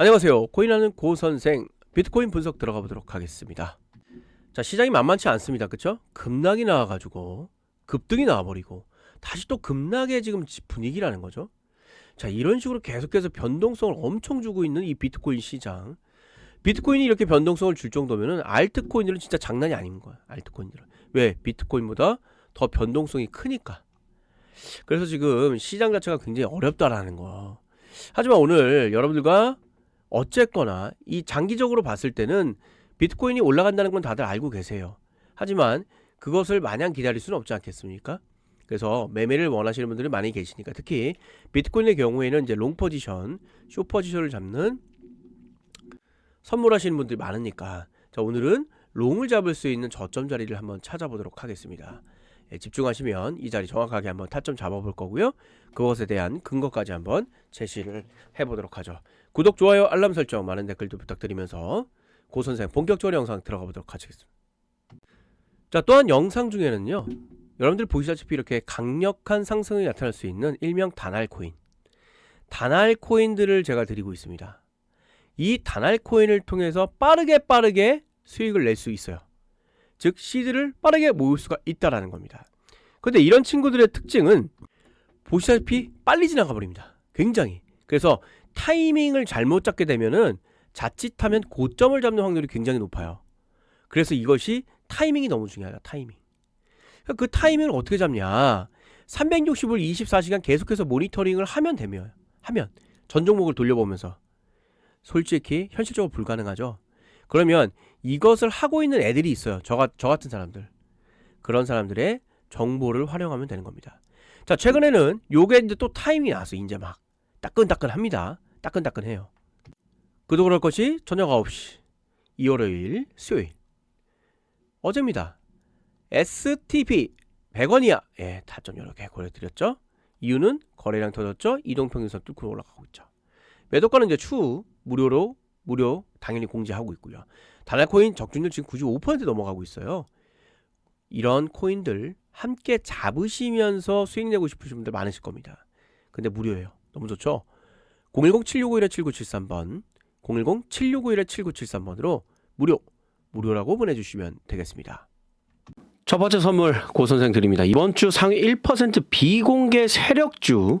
안녕하세요. 코인하는 고 선생 비트코인 분석 들어가 보도록 하겠습니다. 자 시장이 만만치 않습니다. 그쵸? 급락이 나와가지고 급등이 나와버리고 다시 또 급락의 지금 지- 분위기라는 거죠. 자 이런 식으로 계속해서 변동성을 엄청 주고 있는 이 비트코인 시장. 비트코인이 이렇게 변동성을 줄 정도면은 알트코인들은 진짜 장난이 아닌 거야. 알트코인들은 왜 비트코인보다 더 변동성이 크니까. 그래서 지금 시장 자체가 굉장히 어렵다라는 거. 하지만 오늘 여러분들과 어쨌거나 이 장기적으로 봤을 때는 비트코인이 올라간다는 건 다들 알고 계세요. 하지만 그것을 마냥 기다릴 수는 없지 않겠습니까? 그래서 매매를 원하시는 분들이 많이 계시니까 특히 비트코인의 경우에는 이제 롱 포지션, 쇼 포지션을 잡는 선물하시는 분들이 많으니까 자 오늘은 롱을 잡을 수 있는 저점 자리를 한번 찾아보도록 하겠습니다. 예, 집중하시면 이 자리 정확하게 한번 타점 잡아볼 거고요. 그것에 대한 근거까지 한번 제시를 해보도록 하죠. 구독, 좋아요, 알람 설정, 많은 댓글도 부탁드리면서 고 선생 본격적으로 영상 들어가 보도록 하겠습니다. 자, 또한 영상 중에는요. 여러분들 보시다시피 이렇게 강력한 상승이 나타날 수 있는 일명 단알 코인. 단알 코인들을 제가 드리고 있습니다. 이 단알 코인을 통해서 빠르게 빠르게 수익을 낼 수 있어요. 즉 시드를 빠르게 모을 수가 있다라는 겁니다. 근데 이런 친구들의 특징은 보시다시피 빨리 지나가 버립니다. 굉장히. 그래서 타이밍을 잘못 잡게 되면은 자칫하면 고점을 잡는 확률이 굉장히 높아요. 그래서 이것이 타이밍이 너무 중요하다. 타이밍. 그러니까 그 타이밍을 어떻게 잡냐? 365일 24시간 계속해서 모니터링을 하면 되면 하면 전 종목을 돌려보면서 솔직히 현실적으로 불가능하죠. 그러면 이것을 하고 있는 애들이 있어요. 저, 가- 저 같은 사람들. 그런 사람들의 정보를 활용하면 되는 겁니다. 자, 최근에는 요게 이제 또 타이밍이 나왔어. 이제 막 따끈따끈합니다. 따끈따끈해요. 그도 그럴 것이 저녁 9시 2월 5일 수요일 어제입니다. STP 100원이야. 예, 타점 개 거래드렸죠. 이유는 거래량 터졌죠. 이동평균선 뚫고 올라가고 있죠. 매도가는 이제 추후 무료로 무료 당연히 공지하고 있고요. 다날코인 적중률 지금 95% 넘어가고 있어요. 이런 코인들 함께 잡으시면서 수익 내고 싶으신 분들 많으실 겁니다. 근데 무료예요. 너무 좋죠? 010-7651-7973번 010-7651-7973번으로 무료 무료라고 보내주시면 되겠습니다. 첫 번째 선물 고 선생 드립니다. 이번 주 상위 1% 비공개 세력주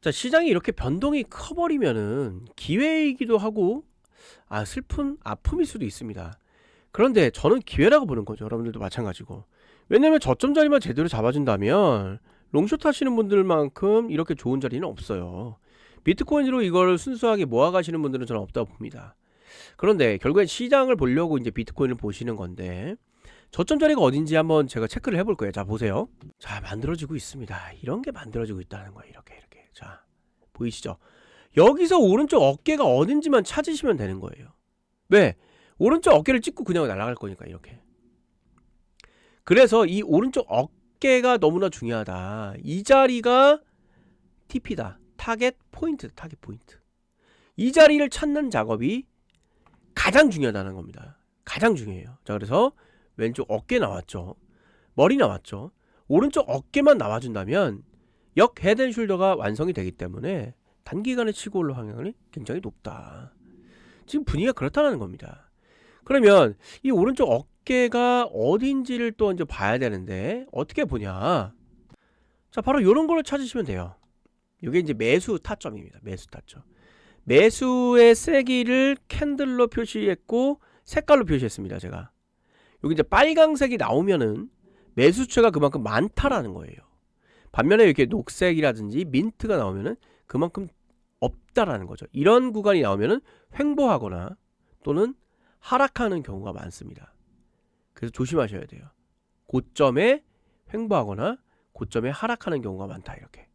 자, 시장이 이렇게 변동이 커버리면은 기회이기도 하고 아, 슬픈 아픔일 수도 있습니다. 그런데 저는 기회라고 보는 거죠. 여러분들도 마찬가지고. 왜냐면 저점 자리만 제대로 잡아준다면 롱숏 하시는 분들만큼 이렇게 좋은 자리는 없어요. 비트코인으로 이걸 순수하게 모아가시는 분들은 저는 없다고 봅니다. 그런데 결국엔 시장을 보려고 이제 비트코인을 보시는 건데 저점 자리가 어딘지 한번 제가 체크를 해볼 거예요. 자 보세요. 자 만들어지고 있습니다. 이런 게 만들어지고 있다는 거예요. 이렇게 이렇게. 자 보이시죠? 여기서 오른쪽 어깨가 어딘지만 찾으시면 되는 거예요. 왜? 오른쪽 어깨를 찍고 그냥 날아갈 거니까 이렇게. 그래서 이 오른쪽 어깨가 너무나 중요하다. 이 자리가 TP다. 타겟 포인트, 타겟 포인트. 이 자리를 찾는 작업이 가장 중요하다는 겁니다. 가장 중요해요. 자, 그래서 왼쪽 어깨 나왔죠. 머리 나왔죠. 오른쪽 어깨만 나와준다면 역 헤드앤숄더가 완성이 되기 때문에 단기간에 치고 올라 확률이 굉장히 높다. 지금 분위기가 그렇다는 겁니다. 그러면 이 오른쪽 어깨가 어딘지를 또 이제 봐야 되는데 어떻게 보냐? 자, 바로 이런 걸로 찾으시면 돼요. 이게 이제 매수 타점입니다. 매수 타점. 매수의 세기를 캔들로 표시했고 색깔로 표시했습니다. 제가 여기 이제 빨강색이 나오면은 매수처가 그만큼 많다라는 거예요. 반면에 이렇게 녹색이라든지 민트가 나오면은 그만큼 없다라는 거죠. 이런 구간이 나오면은 횡보하거나 또는 하락하는 경우가 많습니다. 그래서 조심하셔야 돼요. 고점에 횡보하거나 고점에 하락하는 경우가 많다 이렇게.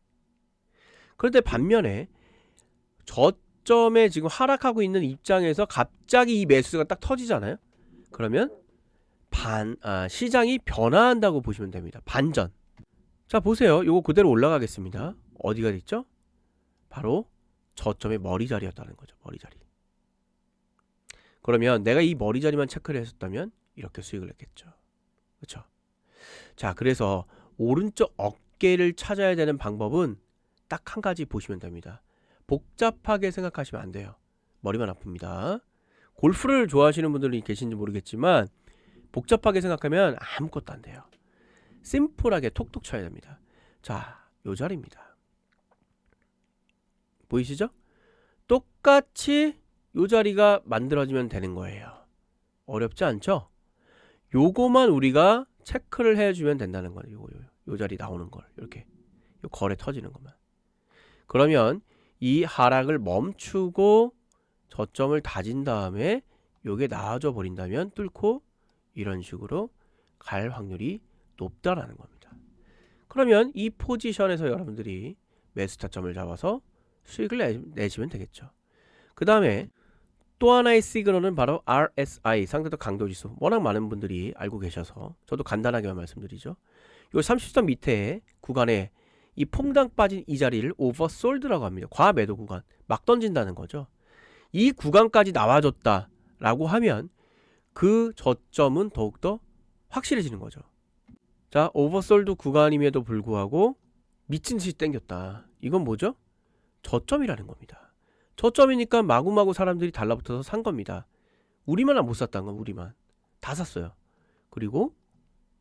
그런데 반면에 저점에 지금 하락하고 있는 입장에서 갑자기 이 매수가 딱 터지잖아요. 그러면 반 아, 시장이 변화한다고 보시면 됩니다. 반전. 자 보세요. 요거 그대로 올라가겠습니다. 어디가 됐죠? 바로 저점의 머리 자리였다는 거죠. 머리 자리. 그러면 내가 이 머리 자리만 체크를 했었다면 이렇게 수익을 냈겠죠. 그렇죠? 자, 그래서 오른쪽 어깨를 찾아야 되는 방법은 딱 한 가지 보시면 됩니다. 복잡하게 생각하시면 안 돼요. 머리만 아픕니다. 골프를 좋아하시는 분들이 계신지 모르겠지만 복잡하게 생각하면 아무것도 안 돼요. 심플하게 톡톡 쳐야 됩니다. 자, 요 자리입니다. 보이시죠? 똑같이 요 자리가 만들어지면 되는 거예요. 어렵지 않죠? 요거만 우리가 체크를 해주면 된다는 거예요. 요거, 요, 요 자리 나오는 걸 이렇게 요 거래 터지는 것만. 그러면 이 하락을 멈추고 저점을 다진 다음에 요게 나아져 버린다면 뚫고 이런 식으로 갈 확률이 높다라는 겁니다. 그러면 이 포지션에서 여러분들이 매수 타점을 잡아서 수익을 내, 내시면 되겠죠. 그 다음에 또 하나의 시그널은 바로 RSI 상대적 강도 지수. 워낙 많은 분들이 알고 계셔서 저도 간단하게만 말씀드리죠. 요 30선 밑에 구간에 이 퐁당 빠진 이 자리를 오버솔드라고 합니다. 과매도 구간. 막 던진다는 거죠. 이 구간까지 나와줬다라고 하면 그 저점은 더욱더 확실해지는 거죠. 자, 오버솔드 구간임에도 불구하고 미친 듯이 땡겼다. 이건 뭐죠? 저점이라는 겁니다. 저점이니까 마구마구 사람들이 달라붙어서 산 겁니다. 우리만 못 샀다는 건 우리만. 다 샀어요. 그리고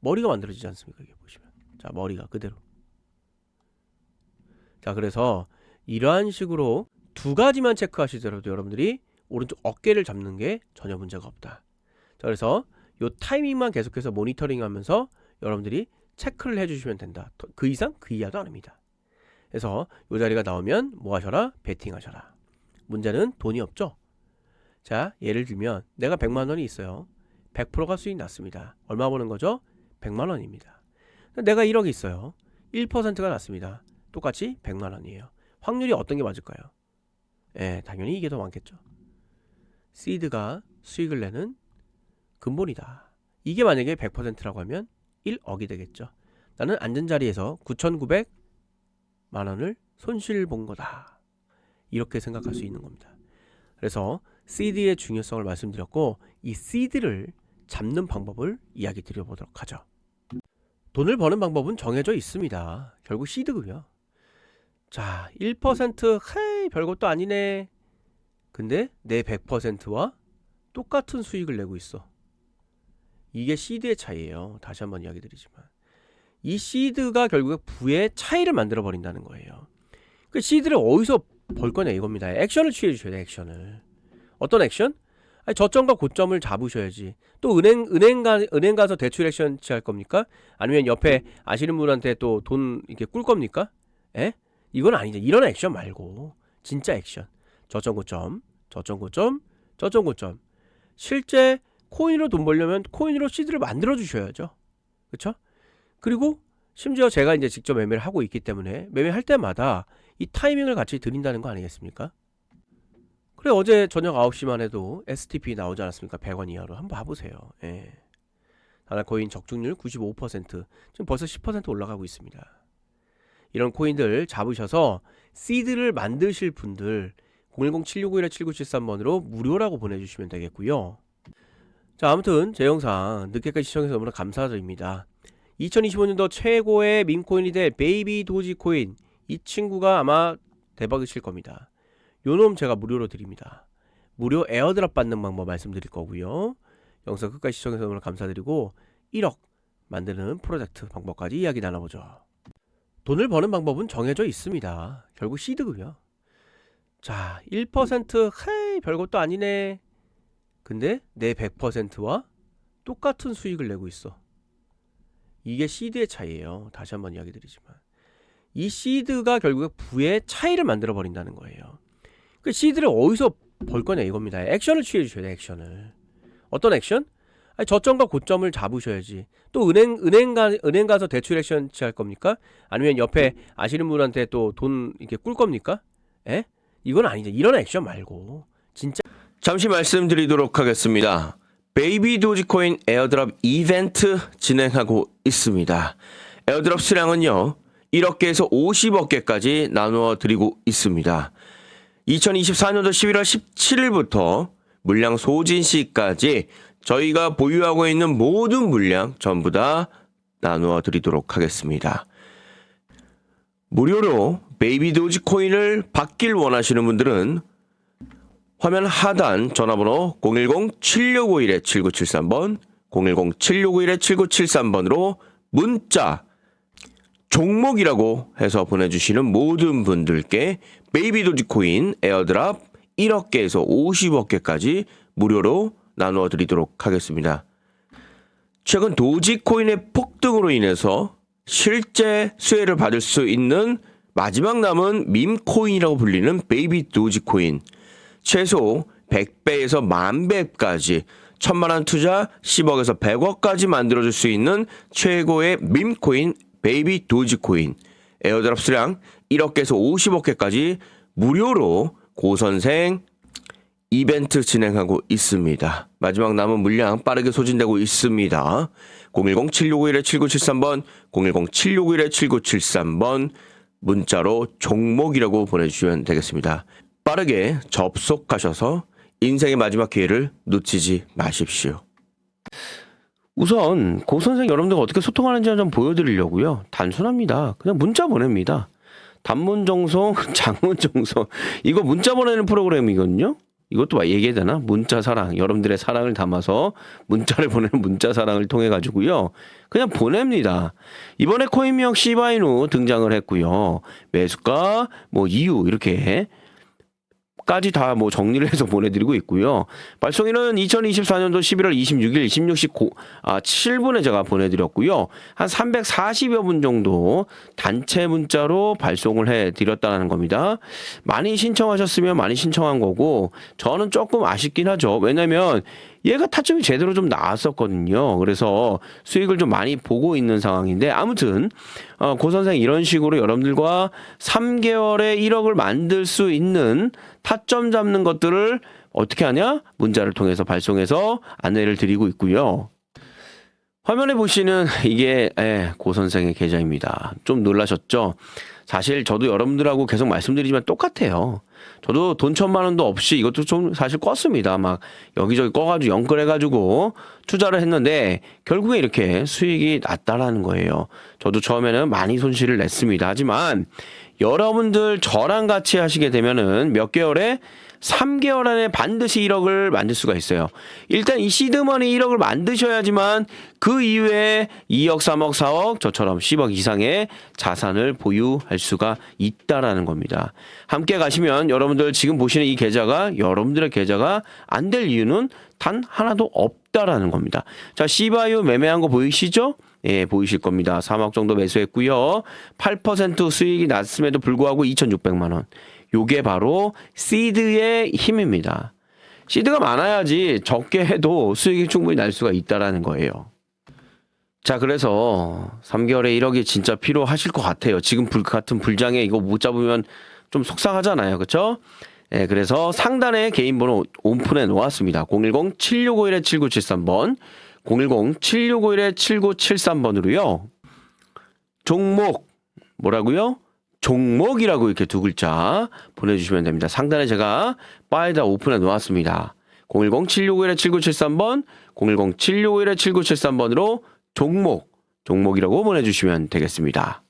머리가 만들어지지 않습니까? 이게 보시면. 자, 머리가 그대로. 자, 그래서 이러한 식으로 두 가지만 체크하시더라도 여러분들이 오른쪽 어깨를 잡는 게 전혀 문제가 없다. 자, 그래서 요 타이밍만 계속해서 모니터링 하면서 여러분들이 체크를 해주시면 된다. 더- 그 이상 그 이하도 아닙니다. 그래서 요 자리가 나오면 뭐 하셔라? 베팅 하셔라. 문제는 돈이 없죠? 자, 예를 들면 내가 100만 원이 있어요. 100%가 수익 났습니다. 얼마 버는 거죠? 100만 원입니다. 내가 1억이 있어요. 1%가 났습니다. 똑같이 100만 원이에요. 확률이 어떤 게 맞을까요? 예, 당연히 이게 더 많겠죠. 시드가 수익을 내는 근본이다. 이게 만약에 100%라고 하면 1억이 되겠죠. 나는 앉은 자리에서 9,900만 원을 손실 본 거다. 이렇게 생각할 수 있는 겁니다. 그래서 CD의 중요성을 말씀드렸고 이 CD를 잡는 방법을 이야기 드려보도록 하죠. 돈을 버는 방법은 정해져 있습니다. 결국 시드고요. 자, 1% 헤이 별것도 아니네. 근데 내 100%와 똑같은 수익을 내고 있어. 이게 시드의 차이예요. 다시 한번 이야기 드리지만 이 시드가 결국에 부의 차이를 만들어 버린다는 거예요. 그 시드를 어디서 벌 거냐 이겁니다. 액션을 취해 주셔야 돼. 액션을. 어떤 액션? 아니, 저점과 고점을 잡으셔야지. 또 은행 은행 가 은행 가서 대출 액션 취할 겁니까? 아니면 옆에 아시는 분한테 또 돈 이렇게 꿀 겁니까? 에? 이건 아니죠. 이런 액션 말고 진짜 액션. 저점 고점, 저점 고점, 저점 고점. 실제 코인으로 돈 벌려면 코인으로 시드를 만들어 주셔야죠. 그렇죠? 그리고 심지어 제가 이제 직접 매매를 하고 있기 때문에 매매할 때마다 이 타이밍을 같이 드린다는 거 아니겠습니까? 그래 어제 저녁 9시만 해도 STP 나오지 않았습니까? 100원 이하로 한번 봐보세요. 예. 하나 코인 적중률 95% 지금 벌써 10% 올라가고 있습니다. 이런 코인들 잡으셔서 시드를 만드실 분들 010-769-7973번으로 무료라고 보내주시면 되겠고요. 자 아무튼 제 영상 늦게까지 시청해서 너무나 감사드립니다. 2025년도 최고의 밈코인이 될 베이비 도지코인 이 친구가 아마 대박을 칠 겁니다. 요놈 제가 무료로 드립니다. 무료 에어드랍 받는 방법 말씀드릴 거고요. 영상 끝까지 시청해서 너무나 감사드리고 1억 만드는 프로젝트 방법까지 이야기 나눠보죠. 돈을 버는 방법은 정해져 있습니다. 결국 시드고요. 자, 1% 헤이 별것도 아니네. 근데 내 100%와 똑같은 수익을 내고 있어. 이게 시드의 차이예요. 다시 한번 이야기 드리지만. 이 시드가 결국에 부의 차이를 만들어 버린다는 거예요. 그 시드를 어디서 벌 거냐 이겁니다. 액션을 취해 주셔야 돼, 액션을. 어떤 액션? 아니, 저점과 고점을 잡으셔야지. 또 은행 은행 가 은행 가서 대출 액션 취할 겁니까? 아니면 옆에 아시는 분한테 또 돈 이렇게 꿀 겁니까? 에? 이건 아니죠. 이런 액션 말고 진짜 잠시 말씀드리도록 하겠습니다. 베이비 도지코인 에어드랍 이벤트 진행하고 있습니다. 에어드랍 수량은요, 1억 개에서 50억 개까지 나누어 드리고 있습니다. 2024년도 11월 17일부터 물량 소진 시까지 저희가 보유하고 있는 모든 물량 전부 다 나누어 드리도록 하겠습니다. 무료로 베이비 도지 코인을 받길 원하시는 분들은 화면 하단 전화번호 010-7651-7973번, 010-7651-7973번으로 문자, 종목이라고 해서 보내주시는 모든 분들께 베이비 도지코인 에어드랍 1억 개에서 50억 개까지 무료로 나누어 드리도록 하겠습니다. 최근 도지코인의 폭등으로 인해서 실제 수혜를 받을 수 있는 마지막 남은 밈코인이라고 불리는 베이비 도지코인 최소 100배에서 만배까지 천만원 투자 10억에서 100억까지 만들어줄 수 있는 최고의 밈코인 베이비 도지코인 에어드랍 수량 1억 개에서 50억 개까지 무료로 고선생 이벤트 진행하고 있습니다. 마지막 남은 물량 빠르게 소진되고 있습니다. 010-7651-7973번, 010-7651-7973번 문자로 종목이라고 보내주시면 되겠습니다. 빠르게 접속하셔서 인생의 마지막 기회를 놓치지 마십시오. 우선 고 선생 여러분들 어떻게 소통하는지 좀 보여드리려고요. 단순합니다. 그냥 문자 보냅니다. 단문 정송, 장문 정송. 이거 문자 보내는 프로그램이거든요. 이것도 막 얘기해야 되나? 문자 사랑. 여러분들의 사랑을 담아서 문자를 보내는 문자 사랑을 통해 가지고요. 그냥 보냅니다. 이번에 코인명 시바이누 등장을 했고요. 매수가, 뭐 이유 이렇게 까지 다 뭐 정리를 해서 보내드리고 있고요. 발송일은 2024년도 11월 26일 16시 고, 아, 7분에 제가 보내드렸고요. 한 340여 분 정도 단체 문자로 발송을 해드렸다는 겁니다. 많이 신청하셨으면 많이 신청한 거고 저는 조금 아쉽긴 하죠. 왜냐면 얘가 타점이 제대로 좀 나왔었거든요. 그래서 수익을 좀 많이 보고 있는 상황인데 아무튼 어, 고 선생 이런 식으로 여러분들과 3개월에 1억을 만들 수 있는 타점 잡는 것들을 어떻게 하냐? 문자를 통해서 발송해서 안내를 드리고 있고요. 화면에 보시는 이게 예, 고 선생의 계좌입니다. 좀 놀라셨죠? 사실 저도 여러분들하고 계속 말씀드리지만 똑같아요. 저도 돈 천만 원도 없이 이것도 좀 사실 껐습니다. 막 여기저기 꺼가지고 연끌해가지고 투자를 했는데 결국에 이렇게 수익이 났다라는 거예요. 저도 처음에는 많이 손실을 냈습니다. 하지만 여러분들 저랑 같이 하시게 되면은 몇 개월에 3개월 안에 반드시 1억을 만들 수가 있어요. 일단 이 시드머니 1억을 만드셔야지만 그 이후에 2억, 3억, 4억 저처럼 10억 이상의 자산을 보유할 수가 있다라는 겁니다. 함께 가시면 여러분들 지금 보시는 이 계좌가 여러분들의 계좌가 안 될 이유는 단 하나도 없다라는 겁니다. 자, 시바유 매매한 거 보이시죠? 예, 보이실 겁니다. 3억 정도 매수했고요. 8% 수익이 났음에도 불구하고 2,600만 원. 요게 바로 시드의 힘입니다. 시드가 많아야지 적게 해도 수익이 충분히 날 수가 있다라는 거예요. 자, 그래서 3개월에 1억이 진짜 필요하실 것 같아요. 지금 불 같은 불장에 이거 못 잡으면 좀 속상하잖아요. 그렇죠? 예, 그래서 상단에 개인 번호 오픈해 놓았습니다. 010-7651-7973번, 010-7651-7973번으로요. 종목 뭐라고요? 종목이라고 이렇게 두 글자 보내주시면 됩니다. 상단에 제가 바에다 오픈해 놓았습니다. 010-7651-7973번, 010-7651-7973번으로 종목, 종목이라고 보내주시면 되겠습니다.